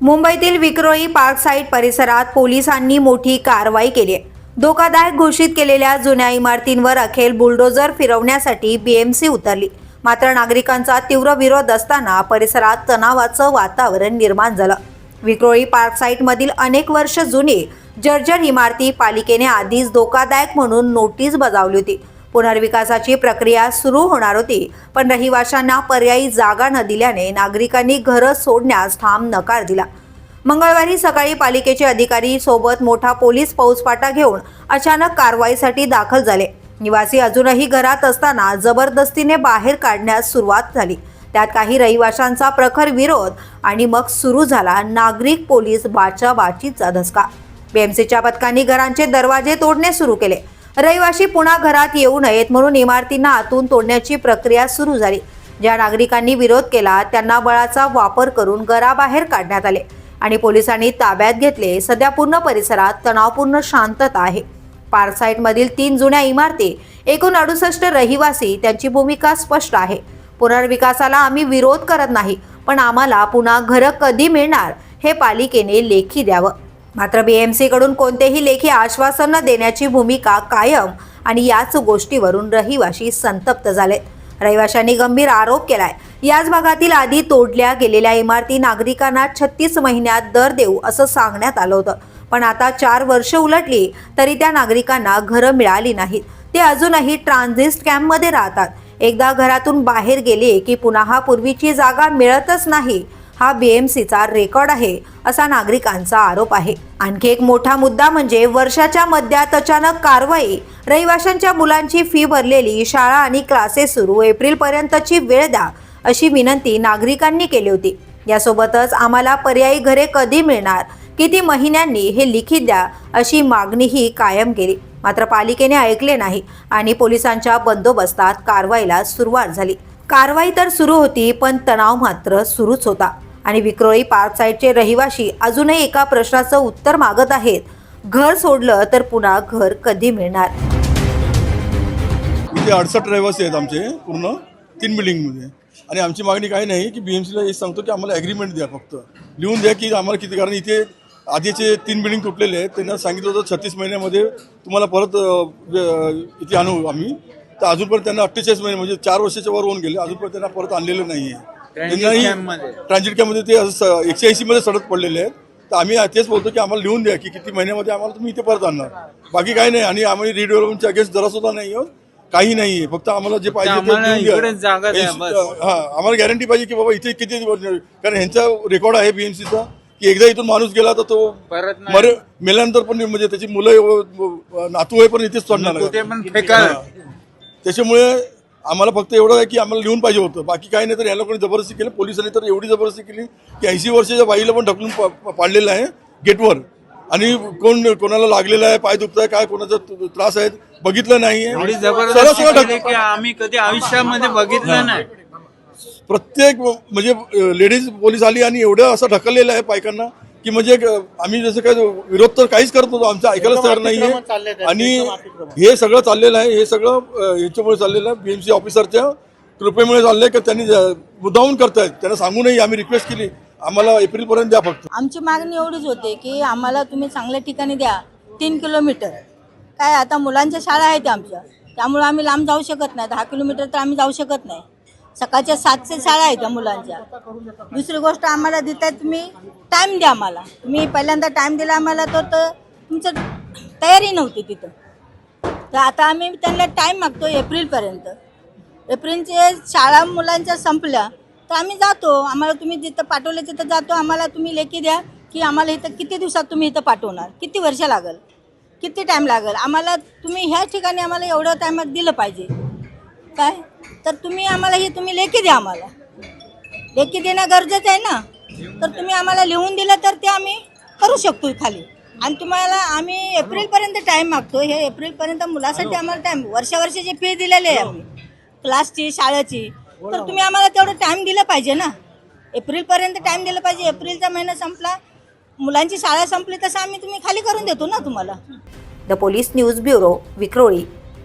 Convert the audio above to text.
मुंबईतील Vikhroli park side परिसरात पोलिसांनी मोठी कारवाई केली आहे. धोकादायक घोषित केलेल्या जुन्या इमारतींवर अखेर बुलडोजर फिरवण्यासाठी बीएमसी उतरली. मात्र नागरिकांचा तीव्र विरोध असताना परिसरात तणावाचं वातावरण निर्माण झालं. विक्रोळी पार्क साईटमधील अनेक वर्ष जुनी जर्जर इमारती पालिकेने आधीच धोकादायक म्हणून नोटीस बजावली होती. पुनर्विकासाची प्रक्रिया सुरू होणार होती पण रहिवाशांना पर्यायी जागा न दिल्याने नागरिकांनी घरं सोडण्यास ठाम नकार दिला. मंगळवारी सकाळी पालिकेचे अधिकारी सोबत मोठा पोलीस फौजफाटा घेऊन अचानक कारवाईसाठी दाखल झाले. निवासी अजूनही घरात असताना जबरदस्तीने बाहेर काढण्यास सुरुवात झाली. त्यात काही रहिवाशांचा प्रखर विरोध आणि मग सुरू झाला नागरिक पोलीस बाचाबाचीचा धसका. बीएमसीच्या पथकांनी घरांचे दरवाजे तोडणे सुरू केले. रहिवाशी पुन्हा घरात येऊ नयेत म्हणून इमारतींना आतून तोडण्याची प्रक्रिया सुरू झाली. ज्या नागरिकांनी विरोध केला त्यांना बळाचा वापर करून घराबाहेर काढण्यात आले आणि पोलिसांनी ताब्यात घेतले. सध्या पूर्ण परिसरात तणावपूर्ण शांतता आहे. पार्कसाईडमधील तीन जुन्या इमारती एकूण अडुसष्ट रहिवासी त्यांची भूमिका स्पष्ट आहे. पुनर्विकासाला आम्ही विरोध करत नाही पण आम्हाला पुन्हा घरं कधी मिळणार हे पालिकेने लेखी द्यावं. मात्र बीएमसीकडून कोणतेही लेखी आश्वासन न देण्याची भूमिका कायम आणि याच गोष्टीवरून रहिवाशी संतप्त झालेत. रहिवाशांनी गंभीर आरोप केलाय. याच भागातील आधी तोडल्या गेलेल्या इमारती नागरिकांना छत्तीस महिन्यात दर देऊ असं सांगण्यात आलं होतं. पण आता चार वर्ष उलटली तरी त्या नागरिकांना घरं मिळाली नाहीत. ते अजूनही ट्रान्झिस्ट कॅम्पमध्ये राहतात. एकदा घरातून बाहेर गेले की पुन्हा पूर्वीची जागा मिळतच नाही. हा बीएमसीचा रेकॉर्ड आहे असा नागरिकांचा आरोप आहे. आणखी एक मोठा मुद्दा म्हणजे वर्षाच्या मध्यात अचानक कारवाई. रहिवाशांच्या मुलांची फी भरलेली शाळा आणि क्लासेस सुरू एप्रिलपर्यंतची वेळ द्या अशी विनंती नागरिकांनी केली होती. यासोबतच आम्हाला पर्यायी घरे कधी मिळणार किती महिन्यांनी हे लिखित द्या अशी मागणीही कायम केली. मात्र पालिकेने ऐकले नाही आणि पोलिसांच्या बंदोबस्तात कारवाईला सुरुवात झाली. कारवाई तर सुरू होती पण तणाव मात्र सुरूच होता. आणि विक्रोळी पार्क साईडचे रहिवाशी अजूनही एका प्रश्नाचं उत्तर मागत आहेत. घर सोडलं तर पुन्हा घर कधी मिळणार? इथे अडसष्ट रहिवासी आहेत आमचे पूर्ण तीन बिल्डिंगमध्ये. आणि आमची मागणी काही नाही की बी एम सीला हे सांगतो की आम्हाला ॲग्रीमेंट द्या फक्त. लिहून द्या की आम्हाला किती कारण इथे आधीचे तीन बिल्डिंग तुटलेले आहेत त्यांना सांगितलं होतं छत्तीस महिन्यामध्ये तुम्हाला परत इथे आणू आम्ही. तर अजूनपर्यंत त्यांना अठ्ठेचाळीस महिने म्हणजे चार वर्षाच्या वर होऊन गेले अजूनपर्यंत त्यांना परत आणलेलं नाही आहे. ट्रान्झिट कॅम्पमध्ये ते असं स- एकशे ऐंशीमध्ये सडक पडलेले आहेत. तर आम्ही तेच बोलतो की आम्हाला लिहून द्या की किती महिन्यामध्ये आम्हाला तुम्ही इथे परत आणणार. बाकी काही नाही. आणि आम्ही रिडेव्हलपमेंटच्या अगेन्स्ट जरा सुद्धा नाही आहोत. काही नाही फक्त आम्हाला जे पाहिजे ते ऐंशी-. हा आम्हाला गॅरंटी पाहिजे की बाबा इथे किती कारण ह्यांचा रेकॉर्ड आहे बीएमसीचा की एकदा इथून माणूस गेला तर तो. मर मेल्यानंतर पण म्हणजे त्याची मुलं नातू आहे. पण इथेच फेकाल त्याच्यामुळे आम्हाला फक्त एवढं आहे की आम्हाला लिहून पाहिजे होतं. बाकी काही नाही तर याला कोणी जबरदस्ती केली. पोलिसांनी तर एवढी जबरदस्ती केली की ऐंशी वर्षाच्या बाईला पण ढकलून पाडलेलं आहे गेटवर. आणि कोण कोणाला लागलेलं आहे पाय दुखत आहे काय कोणाचा त्रास आहे बघितलं की आम्ही कधी आयुष्यामध्ये बघितलं नाही. प्रत्येक म्हणजे लेडीज पोलीस आली आणि एवढं असं ढकललेलं आहे पायकांना. की म्हणजे आम्ही जसं काय विरोध तर काहीच करत होतो आमचं ऐकायलाच तयार नाहीये. आणि हे सगळं चाललेलं आहे. हे सगळं अं, याच्यामुळे चाललेलं आहे. बीएमसी ऑफिसरच्या कृपेमुळे चाललंय की त्यांनी अं, मुद्दामून करतायत. त्यांना सांगूनही आम्ही रिक्वेस्ट केली. आम्हाला एप्रिलपर्यंत द्या फक्त. आमची मागणी एवढीच होते की आम्हाला तुम्ही चांगल्या ठिकाणी द्या. तीन किलोमीटर. काय आता मुलांच्या शाळा आहेत आमच्या. त्यामुळे आम्ही लांब जाऊ शकत नाही. दहा किलोमीटर तर आम्ही जाऊ शकत नाही. सकाळच्या सातशे शाळा आहेत त्या मुलांच्या. दुसरी गोष्ट आम्हाला देताय तुम्ही टाईम द्या आम्हाला. तुम्ही पहिल्यांदा टाईम दिला आम्हाला तर तर तुमचं तयारी नव्हती तिथं. तर आता आम्ही त्यांना टाईम मागतो एप्रिलपर्यंत एप्रिलचे शाळा मुलांच्या संपल्या तर आम्ही जातो. आम्हाला तुम्ही जिथं पाठवलं तिथं जातो. आम्हाला तुम्ही लेखी द्या की आम्हाला इथं किती दिवसात तुम्ही इथं पाठवणार? किती वर्ष लागेल? किती टाईम लागेल? आम्हाला तुम्ही ह्या ठिकाणी आम्हाला एवढं टायमात दिलं पाहिजे. काय? तर तुम्ही आम्हाला हे तुम्ही लेखी द्या आम्हाला. लेखी देणं गरजेचं आहे ना? तर तुम्ही आम्हाला लिहून दिलं तर ते आम्ही करू शकतो खाली. आणि तुम्हाला आम्ही एप्रिलपर्यंत टाईम मागतो. हे एप्रिलपर्यंत मुलासाठी आम्हाला टाईम वर्षा वर्षाची फी दिलेली आहे आम्ही क्लासची शाळेची तर तुम्ही आम्हाला तेवढं टाईम दिलं पाहिजे ना? एप्रिलपर्यंत टाईम दिलं पाहिजे. एप्रिलचा महिना संपला मुलांची शाळा संपली तसं आम्ही तुम्ही खाली करून देतो ना तुम्हाला. The police news bureau Vikhroli.